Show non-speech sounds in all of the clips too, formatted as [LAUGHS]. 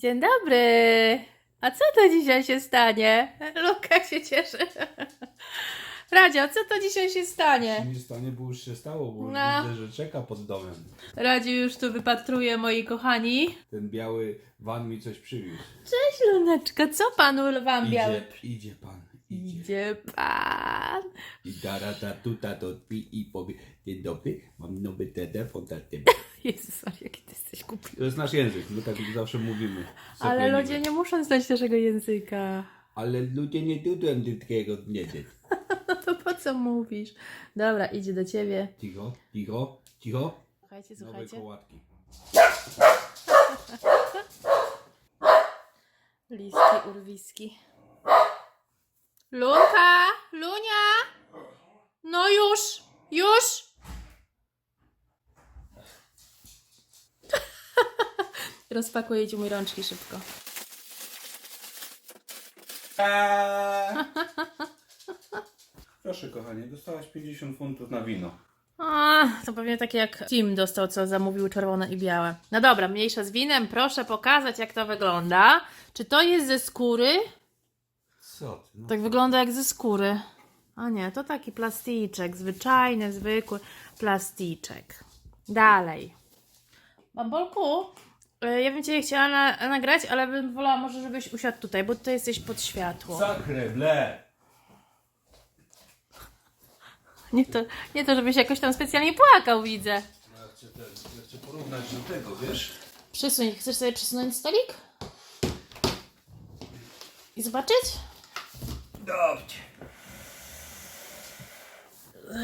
Dzień dobry. A co to dzisiaj się stanie? Luka się cieszy. [LAUGHS] Radzio, co to dzisiaj się stanie? Nie stanie, bo już się stało, bo No. widzę, że czeka pod domem. Radziu już tu wypatruje, moi kochani. Ten biały van mi coś przywiózł. Cześć, Luneczka, co panu wam biały? Idzie, idzie pan, idzie. Idzie pan. I dara ta tuta to pi i powie, dzień dobry, mam nowy telefon dla ciebie. [LAUGHS] Jezus, Maria, jaki ty jesteś głupi. To jest nasz język, my tak zawsze mówimy. Ale ludzie nie muszą znać naszego języka. Ale ludzie nie dudą ludzkiego wiedzieć. [LAUGHS] No to po co mówisz? Dobra, idzie do ciebie. Cicho, cicho, cicho. Słuchajcie, Nowe słuchajcie. kołatki. [LAUGHS] Liski, urwiski. Lunka! Lunia! No już! Już! Rozpakuję ci mój rączki szybko. [LAUGHS] Proszę kochanie, dostałaś 50 funtów na wino. A, to pewnie takie jak Tim dostał, co zamówił czerwone i białe. No dobra, mniejsza z winem. Proszę pokazać, jak to wygląda. Czy to jest ze skóry? Co ty? No. Tak wygląda jak ze skóry. A nie, to taki plasticzek, zwyczajny, zwykły plasticzek. Dalej. Bambolku, ja bym Cię chciała na, nagrać, ale bym wolała może, żebyś usiadł tutaj, bo tutaj jesteś pod światło. Sacre ble! Nie to, nie to, żebyś jakoś tam specjalnie płakał, widzę. Ja chcę, te, ja chcę porównać do tego, wiesz? Przesuń, chcesz sobie przesunąć stolik? I zobaczyć? Dobrze.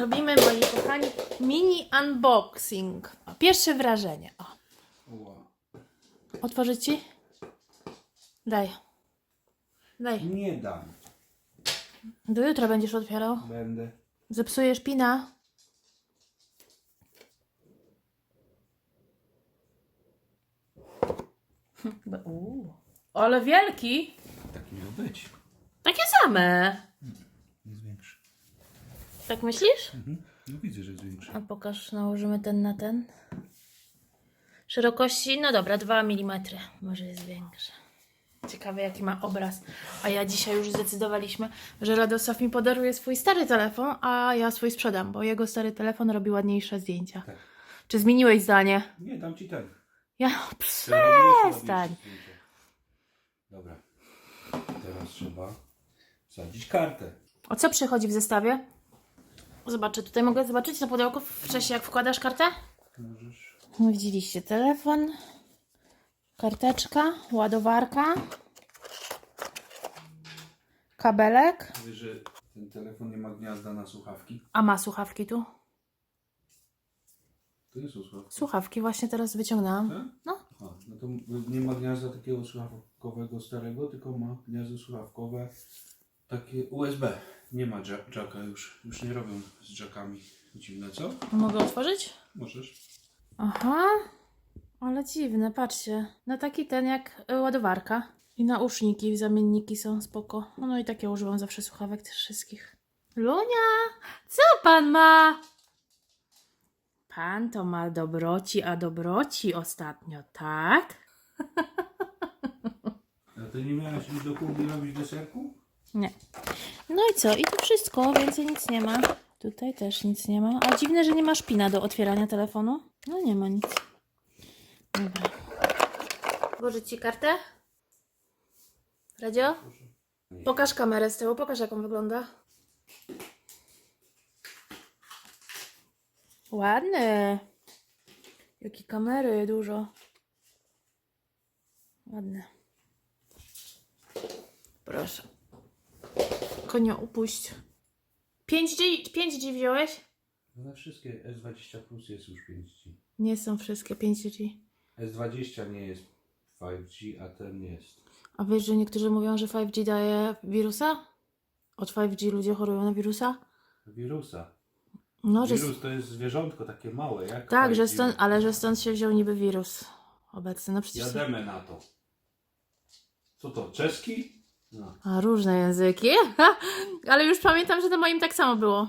Robimy, moi kochani, mini unboxing. Pierwsze wrażenie. O, Ła. Otworzyć Ci? Daj. Daj. Nie dam. Do jutra będziesz otwierał. Będę. Zepsujesz pina. Uuu. Ale wielki. Tak miał być. Takie same. Jest większy. Tak myślisz? Mhm. No widzę, że jest większy. A pokaż, nałożymy ten na ten. Szerokości, no dobra, 2 mm. Może jest większe. Ciekawe, jaki ma obraz. A ja dzisiaj już zdecydowaliśmy, że Radosław mi podaruje swój stary telefon, a ja swój sprzedam, bo jego stary telefon robi ładniejsze zdjęcia. Tak. Czy zmieniłeś zdanie? Nie, dam ci ten. Ja, robiłeś przestań. Dobra. Teraz trzeba wsadzić kartę. O co przychodzi w zestawie? Zobaczę, tutaj mogę zobaczyć na pudełku wcześniej, jak wkładasz kartę? Możesz. Widzieliście telefon, karteczka, ładowarka, kabelek, Wiesz, że ten telefon nie ma gniazda na słuchawki? a ma słuchawki tu. To nie są słuchawki. Słuchawki właśnie teraz wyciągnęłam. Tak? No. No to nie ma gniazda takiego słuchawkowego starego, tylko ma gniazdo słuchawkowe takie USB. Nie ma jack- jacka już. Już nie robią z jackami. Dziwne, co? Mogę otworzyć? Możesz. Aha, ale dziwne, patrzcie. No taki ten jak y, ładowarka. I nauszniki, zamienniki są spoko. No i takie używam zawsze słuchawek tych wszystkich. Lunia, co pan ma? Pan to ma dobroci, a dobroci ostatnio, tak? A ty nie miałeś iść do kuchni robić deserku? Nie. No i co? I to wszystko, więcej nic nie ma. Tutaj też nic nie ma. A dziwne, że nie ma szpina do otwierania telefonu. No nie ma nic. Dobra. Włożyć Ci kartę? Radio? Pokaż kamerę z tyłu, pokaż jak on wygląda. Ładny. Jakie kamery dużo. Ładne. Proszę. Konia upuść. 5G, 5G wziąłeś? No na wszystkie S20 Plus jest już 5G. Nie są wszystkie 5G. S20 nie jest 5G, a ten jest. A wiesz, że niektórzy mówią, że 5G daje wirusa? Od 5G ludzie chorują na wirusa? Wirusa. No, że... Wirus to jest zwierzątko takie małe, jak Tak, że 5G. stąd, ale że stąd się wziął niby wirus obecny. No przecież... Jademy na to. Co to, czeski? No. A, różne języki. [LAUGHS] ale już pamiętam, że na moim tak samo było.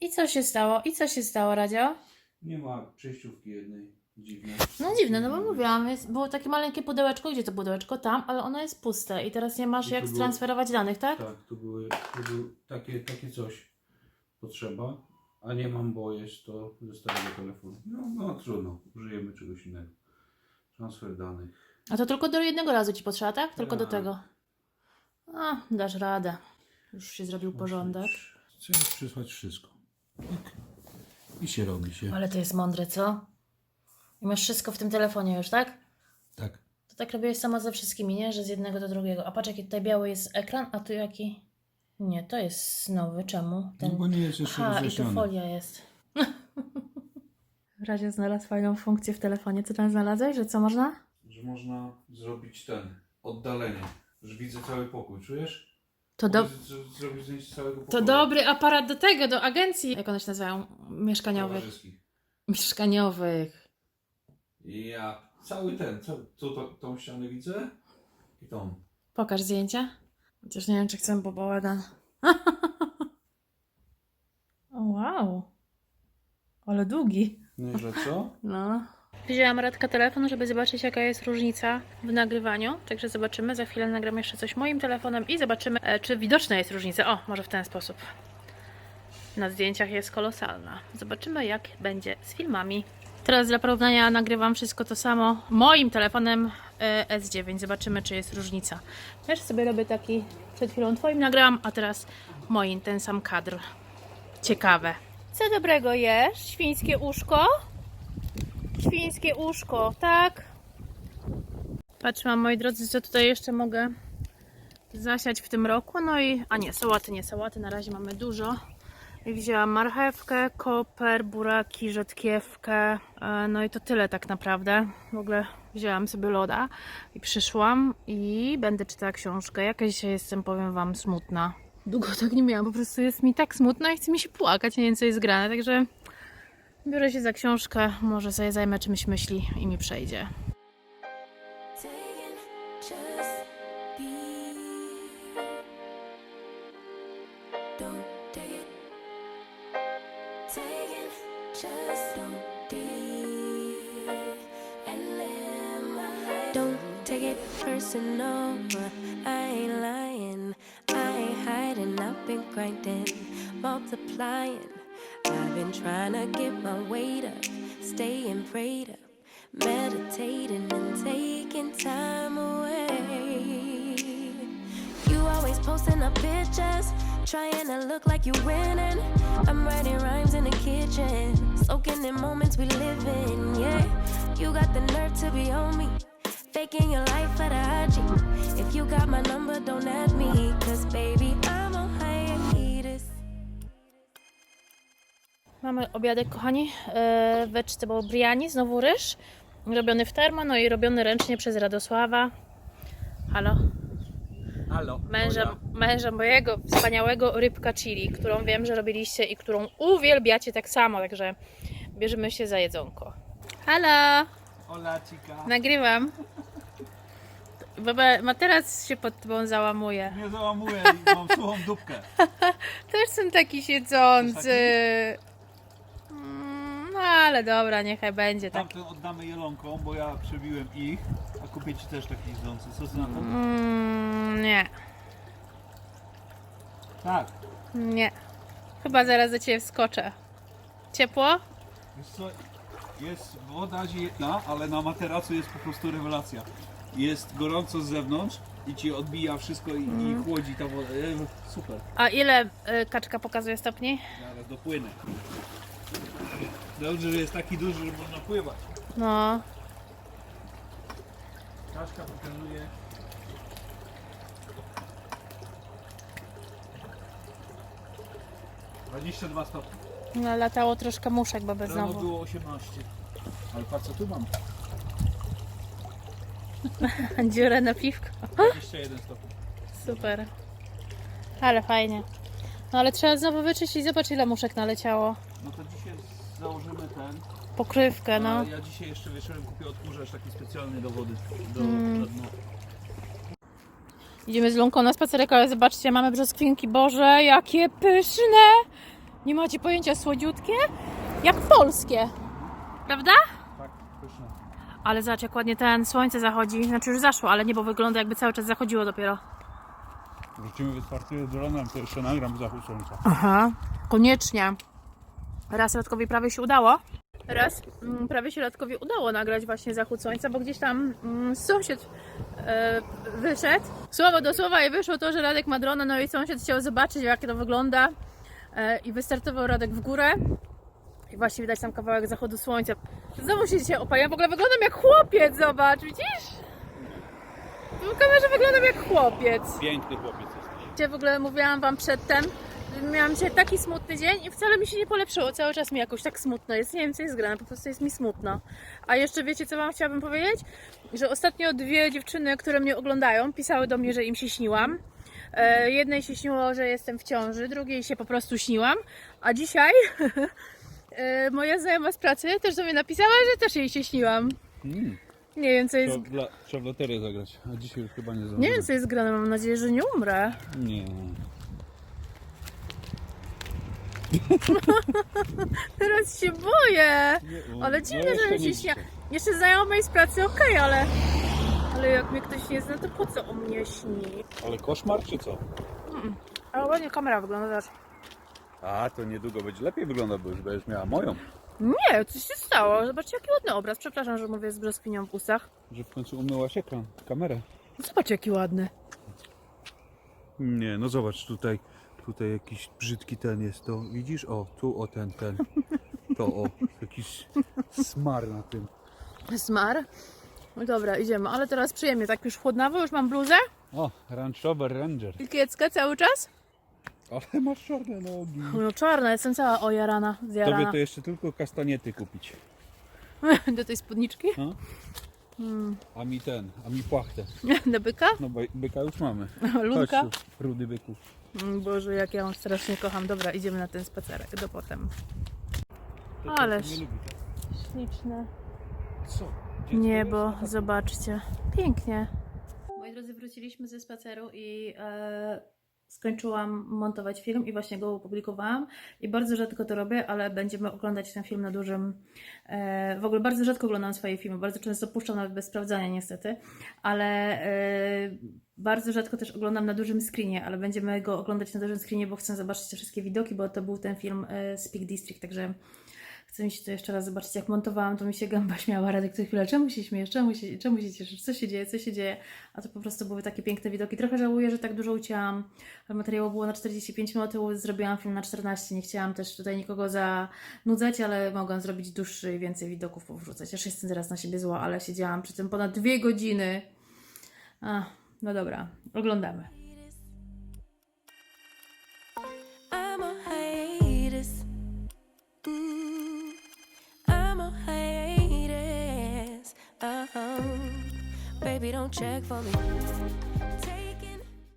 I co się stało? I co się stało, Radzio? Nie ma przejściówki jednej. Dziwne. No dziwne, no bo mówiłam, jest, było takie maleńkie pudełeczko, gdzie to pudełeczko? Tam, ale ono jest puste i teraz nie masz I jak było- transferować danych, tak? Tak, to były, to był takie, takie coś potrzeba, a nie mam, bo jest to ze starego telefonu. No, no trudno, użyjemy czegoś innego. Transfer danych. A to tylko do jednego razu ci potrzeba, tak? Tylko do Tak. tego. A, dasz radę. Już się zrobił porządek. Chcę przysłać wszystko. I się robi się. Ale to jest mądre, co? I masz wszystko w tym telefonie już, tak? Tak. To tak robiłeś sama ze wszystkimi, nie? Że z jednego do drugiego. A patrz, jaki tutaj biały jest ekran, a tu jaki... Nie, to jest nowy. Czemu? No bo nie jest jeszcze Aha, i tu rozjaśniony. folia jest. W razie znalazł fajną funkcję w telefonie. Co tam znalazłeś? Że co można? Że można zrobić ten, oddalenie. Już widzę cały pokój, czujesz? To, do... Mogę z- z- Zrobić zdjęcie całego pokoju. to dobry aparat do tego, do agencji. Jak one się nazywają? Mieszkaniowych. Towarzyskich. Mieszkaniowych. Ja cały ten, cały, tu to, tą ścianę widzę i tą. Pokaż zdjęcia. Chociaż nie wiem, czy chcę, bo bałagan. [LAUGHS] o, wow. Ale długi. No i że co? No. Wzięłam Radka telefon, żeby zobaczyć jaka jest różnica w nagrywaniu. Także zobaczymy. Za chwilę nagram jeszcze coś moim telefonem i zobaczymy, e, czy widoczna jest różnica. O, może w ten sposób. Na zdjęciach jest kolosalna. Zobaczymy jak będzie z filmami. Teraz dla porównania nagrywam wszystko to samo moim telefonem e, S9. Zobaczymy czy jest różnica. Też sobie robię taki, przed chwilą twoim nagrałam, a teraz moim ten sam kadr. Ciekawe. Co dobrego jesz? Świńskie uszko? Świńskie uszko, tak? Patrzmy, moi drodzy, co tutaj jeszcze mogę zasiać w tym roku. No i, a nie, sałaty, nie sałaty, na razie mamy dużo. I wzięłam marchewkę, koper, buraki, rzodkiewkę. E, No i to tyle tak naprawdę. W ogóle wzięłam sobie loda i przyszłam i będę czytała książkę. Jakaś dzisiaj jestem, powiem Wam, smutna. Długo tak nie miałam, po prostu jest mi tak smutno i chce mi się płakać, nie wiem co jest grane, także biorę się za książkę, może sobie zajmę czymś myśli i mi przejdzie. Multiplying. I've been trying to get my weight up, staying prayed up, meditating and taking time away. You always posting up pictures, trying to look like you're winning. I'm writing rhymes in the kitchen, soaking in moments we live in. Yeah, you got the nerve to be on me, faking your life for the IG. If you got my number, don't add me, cause baby, I'm on Mamy obiadek, kochani, e, vegetable biryani, znowu ryż, robiony w termo, no i robiony ręcznie przez Radosława. Halo? Halo. Męża, męża mojego wspaniałego rybka chili, którą wiem, że robiliście i którą uwielbiacie tak samo, także bierzemy się za jedzonko. Halo! Ola chica. Nagrywam. Baba, materac się pod tobą załamuje. Nie załamuję mam suchą dupkę. [LAUGHS] Też są taki siedzący. Mm, No ale dobra, niechaj będzie tak. Tamten oddamy jelonkom, bo ja przebiłem ich, a kupię ci też taki jeżdżący. Co ty na to? Mm, nie, Tak. nie. Chyba zaraz do ciebie wskoczę. Ciepło? Wiesz co, jest woda zimna, ale na materacu jest po prostu rewelacja. Jest gorąco z zewnątrz i ci odbija wszystko i, i chłodzi ta woda. E, Super. A ile y, kaczka pokazuje stopni? Zaraz dopłynę. Dobrze, że jest taki duży, że można pływać. No, Kaszka pokazuje. Dwadzieścia dwa stopnie. no latało troszkę muszek, bo bez Rano znowu. było 18. Ale patrz co tu mam. [LAUGHS] Dziurę na piwko. 21 stopni. Super. Ale fajnie. No ale trzeba znowu wyczyścić. Zobacz ile muszek naleciało. No to dzisiaj założymy ten. Pokrywkę, no. Ja dzisiaj jeszcze wieczorem kupię odkurzacz taki specjalny do wody. Do, Mm. Idziemy z Lunką na spacerek, ale zobaczcie, mamy brzoskwinki. Boże, jakie pyszne! Nie macie pojęcia, słodziutkie? Jak polskie. Prawda? Tak. Pyszne. Ale zobacz, jak ładnie ten słońce zachodzi. Znaczy już zaszło, ale niebo wygląda jakby cały czas zachodziło dopiero. Wrócimy, wystartuje dronem, to jeszcze nagram zachód słońca. Aha, koniecznie. Raz Radkowi prawie się udało. Raz mm, prawie się Radkowi udało nagrać właśnie zachód słońca, bo gdzieś tam mm, sąsiad e, wyszedł. Słowo do słowa i wyszło to, że Radek ma drona, no i sąsiad chciał zobaczyć jak to wygląda e, i wystartował Radek w górę. I właśnie widać tam kawałek zachodu słońca. Znowu się dzisiaj opaliłem. W ogóle wyglądam jak chłopiec, zobacz, widzisz? W kamerze wyglądam jak chłopiec. Piękny chłopiec jesteś. Gdzie w ogóle mówiłam wam przedtem, miałam dzisiaj taki smutny dzień i wcale mi się nie polepszyło. Cały czas mi jakoś tak smutno jest. Nie wiem, co jest grane, po prostu jest mi smutno. A jeszcze wiecie, co wam chciałabym powiedzieć? Że ostatnio dwie dziewczyny, które mnie oglądają, pisały do mnie, że im się śniłam. E, jednej się śniło, że jestem w ciąży, drugiej się po prostu śniłam. A dzisiaj [LAUGHS] e, moja znajoma z pracy też do mnie napisała, że też jej się śniłam. Mm. Nie wiem, co jest... Dla, trzeba w loterię zagrać, a dzisiaj już chyba nie zdążymy. Nie wiem, co jest grane. Mam nadzieję, że nie umrę. Nie. [LAUGHS] Teraz się boję. Ale no dziwne, że mi się śnia. Jeszcze znajomej z pracy okej, ale... Ale jak mnie ktoś nie zna, to po co o mnie śni? Ale koszmar czy co? Ale ładnie kamera wygląda, zobacz. A, to niedługo będzie lepiej wygląda, bo już będziesz miała moją. Nie, coś się stało. Zobaczcie, jaki ładny obraz. Przepraszam, że mówię z brzoskwinią w ustach. Że w końcu umyłaś ekran, kamerę. Zobacz, jaki ładny. Nie, no zobacz tutaj, tutaj jakiś brzydki ten jest, to widzisz? O, tu o ten, ten. To o, jakiś smar na tym. Smar. No dobra, idziemy. Ale teraz przyjemnie, tak już chłodnawo, już mam bluzę. O, Range Rover Ranger. I kieckę cały czas. Ale masz czarne nogi. No czarna, jestem cała ojarana, Tobie zjarana. to jeszcze tylko kastaniety kupić. [LAUGHS] Do tej spódniczki? No. A mi ten, a mi płachtę. [LAUGHS] Do byka? No bo byka już mamy. [LAUGHS] Lunka? Chodź tu, rudy byku. Mm, Boże, jak ja ją strasznie kocham. Dobra, idziemy na ten spacerek do potem. Ależ. Śliczne. Co? Niebo, zobaczcie. Pięknie. Moi drodzy, wróciliśmy ze spaceru i e, skończyłam montować film i właśnie go opublikowałam. I bardzo rzadko to robię, ale będziemy oglądać ten film na dużym. E, w ogóle bardzo rzadko oglądam swoje filmy, bardzo często puszczam nawet bez sprawdzania, niestety. Ale e, bardzo rzadko też oglądam na dużym screenie, ale będziemy go oglądać na dużym screenie, bo chcę zobaczyć te wszystkie widoki, bo to był ten film e, Speak District, także. Chce mi się to jeszcze raz zobaczyć, jak montowałam, to mi się gęba [LAUGHS] śmiała Radek co chwilę, czemu się śmiejesz, czemu się, czemu się cieszysz, co się dzieje, co się dzieje, a to po prostu były takie piękne widoki. Trochę żałuję, że tak dużo ucięłam, materiału było na 45 minut, zrobiłam film na 14, nie chciałam też tutaj nikogo zanudzać, ale mogłam zrobić dłuższy i więcej widoków powrzucać. Już jestem teraz na siebie zła, ale siedziałam przy tym ponad dwie godziny. No dobra, oglądamy. Baby, don't check for me.